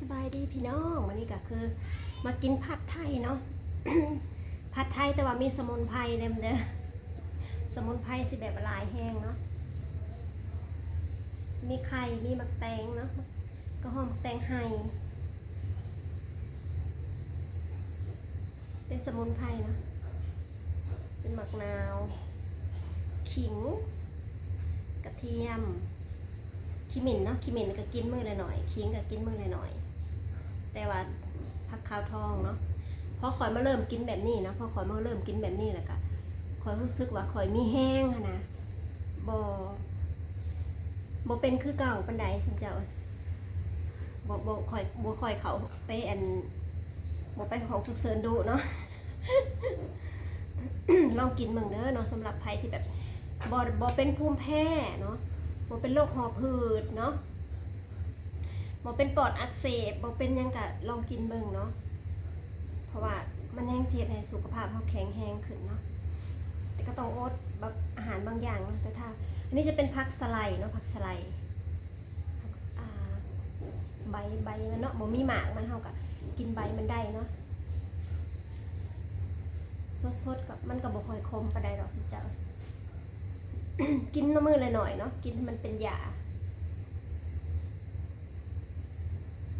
สบายดีพี่น้องวันนี้ก็คือ มากินผัดไทยเนาะผัดไทยแต่ว่ามีสมุนไพรเด้มเด้อสมุนไพรสิแบบลายแห้งเนาะมีไข่มีมักแตงเนาะก็หอมแตงไห้เป็นสมุนไพรเนาะเป็นหมักนาว ขิง กระเทียมขี้หมิ่นเนาะขี้หมิ่นก็กินมือละหน่อยขิงก็กินมือละหน่อย แต่ว่าผักขาวทองเนาะพอข่อยมาเริ่มกินแบบนี้นะพอข่อยมาเริ่มกินแบบนี้แล้วก็ข่อยรู้สึกว่าข่อยมีแห้งนะบ่บ่เป็นคือเก่าปานใดสมเจ้าบ่บ่ข่อยบ่ข่อยเขาไปอันบ่ไปของฉุกเฉินดูเนาะลองกินเบิ่งเด้อเนาะสำหรับใครที่แบบบ่บ่เป็นภูมิแพ้เนาะบ่เป็นโรคหอบหืดเนาะ บ่เป็นปอดอักเสบบ่เป็นยังกะลองกินเบิ่งเนาะเพราะว่ามันแห้งเจ็ดให้สุขภาพเขาแข็งแรงขึ้นเนาะแต่ก็ต้องอดแบบอาหารบางอย่างนะแต่ถ้า อันนี้จะเป็นผักสไลด์เนาะผักสไลด์ผักใบใบมันเนาะบ่มีหมากมันเฮาก็กินใบมันได้เนาะสดๆกับมันก็บ่ค่อยคมปานใดดอกพี่เจ้ากินน้ำมือเละหน่อยเนาะกินให้มันเป็นยา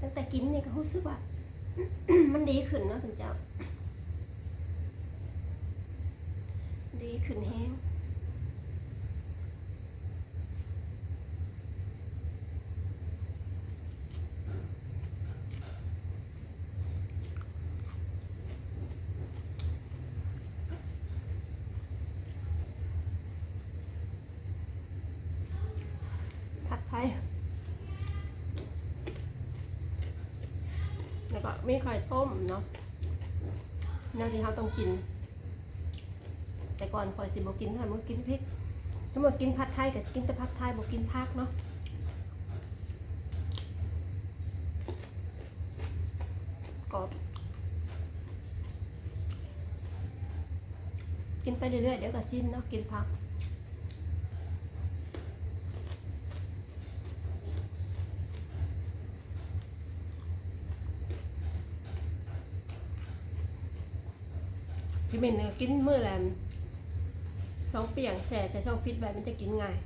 ตั้งแต่กินเนี่ยก็รู้สึกว่า มันดีขึ้นเนาะสมเจ้า ดีขึ้นแห้งผัดไทยแล้วก็ มีไข่ต้มเนาะแนวที่เราต้องกิน แต่ก่อนคอยสิบอกินถ้ามื่กินพริกถ้ามื่อกินผัดไทยก็กินแต่ผัดไทยบอกกินผักเนาะกรอบกินไปเรื่อยๆเดี๋ยวก็สิ้นเนาะกินผัก ที่เมนเนี่ยกินมื้อละสองเปียงแส่ใส่ช่องฟิตไว้มันจะกินง่าย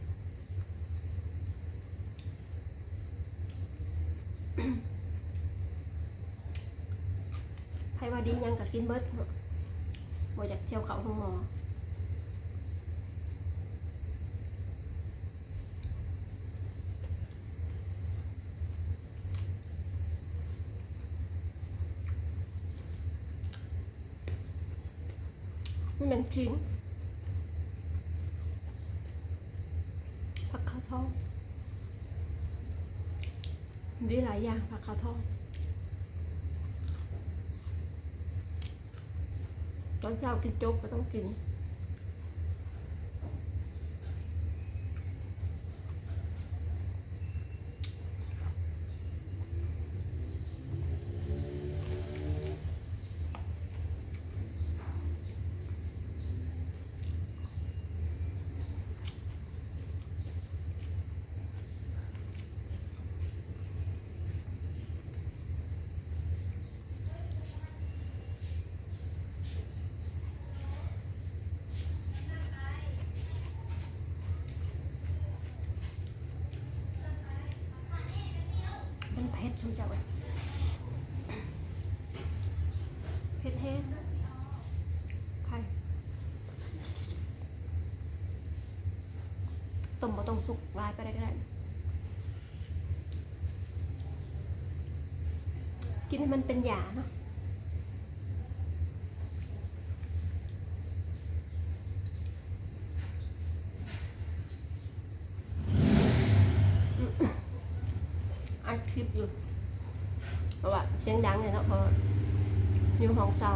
ไผว่าดียังก็กินเบิดเนาะบ่อยากเจียวเขาห้องหมอ นี่มันขิงผักข้าวทองดีหลายอย่างผักข้าวทองตอนเช้ากินโจ๊กก็ต้องกิน เผ็ดทุกเจ้าเลยเผ็ดแห้งไข่ต้มบะต้มสุกลายไปได้ก็ได้กินให้มันเป็นหยาเนาะ อัดคลิปอยู่เพราะว่าเสียงดังเลยเนาะพออยู่ห้องเศร้า